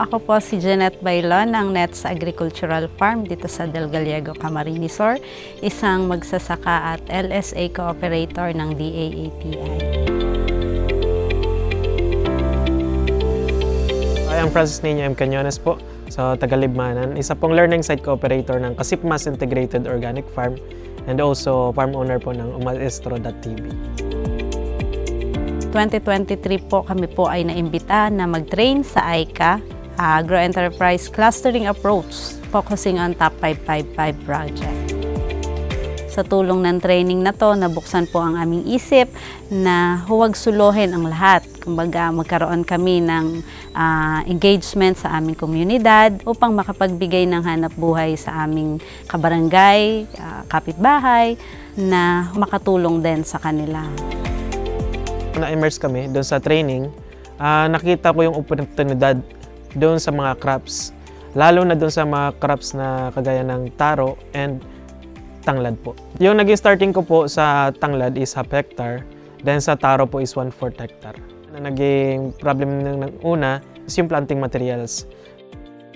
Ako po si Jeanette Bailon ng Nets Agricultural Farm dito sa Del Gallego, Camarines Sur, isang magsasaka at LSA cooperator ng DAATI. Ay, ang Francis Nino M. Cañones po sa Tagalibmanan. Isa pong learning site cooperator ng Kasipmas Integrated Organic Farm and also farm owner po ng umaestro.tv. 2023 po kami po ay naimbita na mag-train sa ICA, Agro-Enterprise Clustering Approach, focusing on Top 555 project. Sa tulong ng training na to, nabuksan po ang aming isip na huwag suluhin ang lahat. Kumbaga, magkaroon kami ng ah, engagement sa aming komunidad upang makapagbigay ng hanap buhay sa aming kabarangay, ah, kapitbahay, na makatulong din sa kanila. Na-immerse kami doon sa training, ah, nakita ko yung oportunidad doon sa mga crops. Lalo na doon sa mga crops na kagaya ng taro and tanglad po. Yung naging starting ko po sa tanglad is half hectare, then sa taro po is 1 4 hectare. Na naging problem ng una is yung planting materials.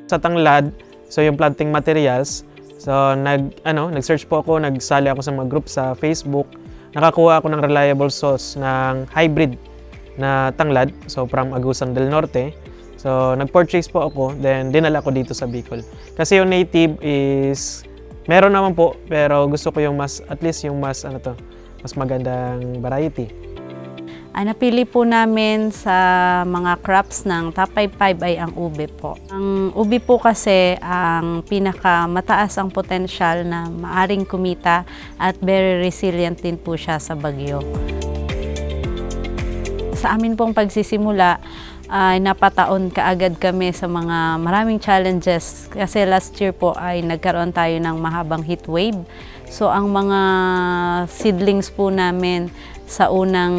Sa tanglad, so yung planting materials, so nag ano, nag-search po ako, nagsali ako sa mga group sa Facebook. Nakakuha ako ng reliable source ng hybrid na tanglad, so from Agusan del Norte. So nag-purchase po ako, then dinala ko dito sa Bicol. Kasi yung native is meron naman po, pero gusto ko yung mas at least yung mas ano to, mas magandang variety. Ang napili po namin sa mga crops ng top 55 ay ang ube po. Ang ube po kasi ang pinaka mataas ang potensyal na maaring kumita at very resilient din po siya sa bagyo. Sa amin pong pagsisimula, ay napataon kaagad kami sa mga maraming challenges kasi last year po ay nagkaroon tayo ng mahabang heat wave. So ang mga seedlings po namin sa unang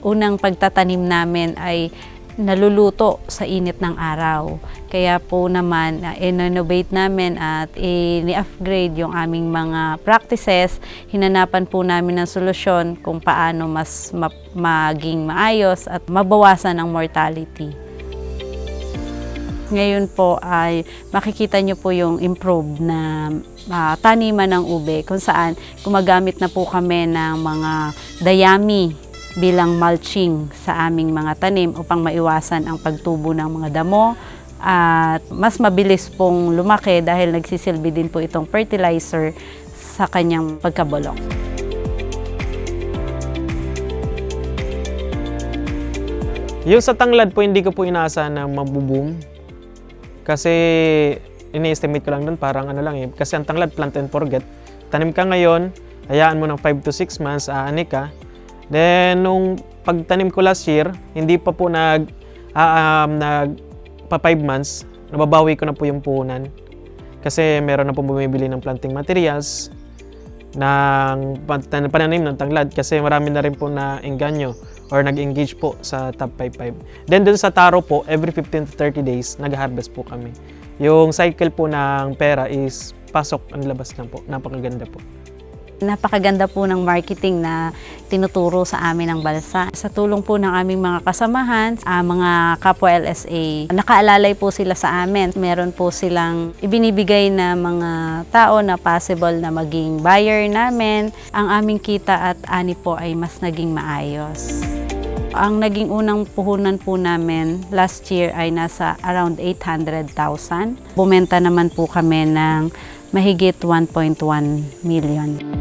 unang pagtatanim namin ay naluluto sa init ng araw. Kaya po naman, uh, in-innovate namin at ini-upgrade yung aming mga practices. Hinanapan po namin ng solusyon kung paano mas ma- maging maayos at mabawasan ang mortality. Ngayon po ay makikita nyo po yung improved na ah, taniman ng ube kung saan gumagamit na po kami ng mga dayami bilang mulching sa aming mga tanim upang maiwasan ang pagtubo ng mga damo at mas mabilis pong lumaki dahil nagsisilbi din po itong fertilizer sa kanyang pagkabulok. Yung sa tanglad po, hindi ko po inaasahan na mabuboom. Kasi ini-estimate ko lang doon parang ano lang eh. Kasi ang tanglad, plant and forget. Tanim ka ngayon, hayaan mo ng 5 to 6 months, aani ka. Then, nung pagtanim ko last year, hindi pa po nag, ah, um, nag pa 5 months, nababawi ko na po yung puhunan. Kasi meron na po bumibili ng planting materials, ng pananim ng tanglad kasi marami na rin po na engganyo or nag-engage po sa top 55. Then dun sa taro po, every 15 to 30 days, nag-harvest po kami. Yung cycle po ng pera is pasok ang labas lang po. Napakaganda po. Napakaganda po ng marketing na tinuturo sa amin ng balsa. Sa tulong po ng aming mga kasamahan, ah, mga kapwa LSA, nakaalalay po sila sa amin. Meron po silang ibinibigay na mga tao na possible na maging buyer namin. Ang aming kita at ani po ay mas naging maayos. Ang naging unang puhunan po namin last year ay nasa around 800,000. Bumenta naman po kami ng mahigit 1.1 million.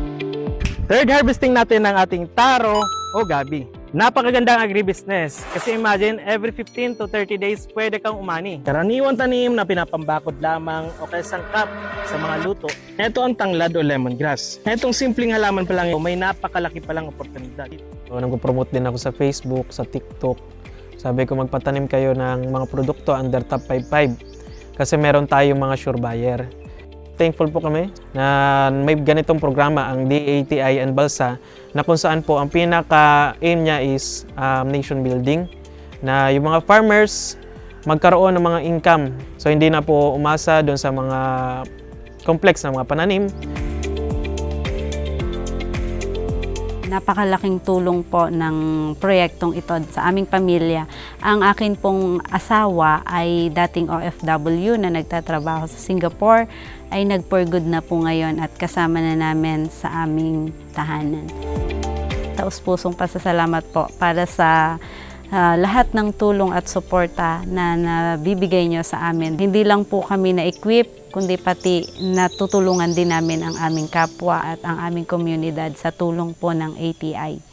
Third harvesting natin ng ating taro o gabi. Napakagandang agribusiness kasi imagine every 15 to 30 days pwede kang umani. Karaniwan tanim na pinapambakod lamang o kaya sangkap sa mga luto. Ito ang tanglad o lemongrass. Itong simpleng halaman pa lang may napakalaki palang oportunidad. So, nag-promote din ako sa Facebook, sa TikTok. Sabi ko magpatanim kayo ng mga produkto under top 55 kasi meron tayong mga sure buyer. Thankful po kami na may ganitong programa ang DATI and Balsa na kung saan po ang pinaka-aim niya is um, nation building na yung mga farmers magkaroon ng mga income. So hindi na po umasa doon sa mga complex na mga pananim. Napakalaking tulong po ng proyektong ito sa aming pamilya. Ang akin pong asawa ay dating OFW na nagtatrabaho sa Singapore ay nag-for good na po ngayon at kasama na namin sa aming tahanan. Taus-pusong pasasalamat po para sa ah, lahat ng tulong at suporta na nabibigay nyo sa amin. Hindi lang po kami na-equip, kundi pati natutulungan din namin ang aming kapwa at ang aming komunidad sa tulong po ng ATI.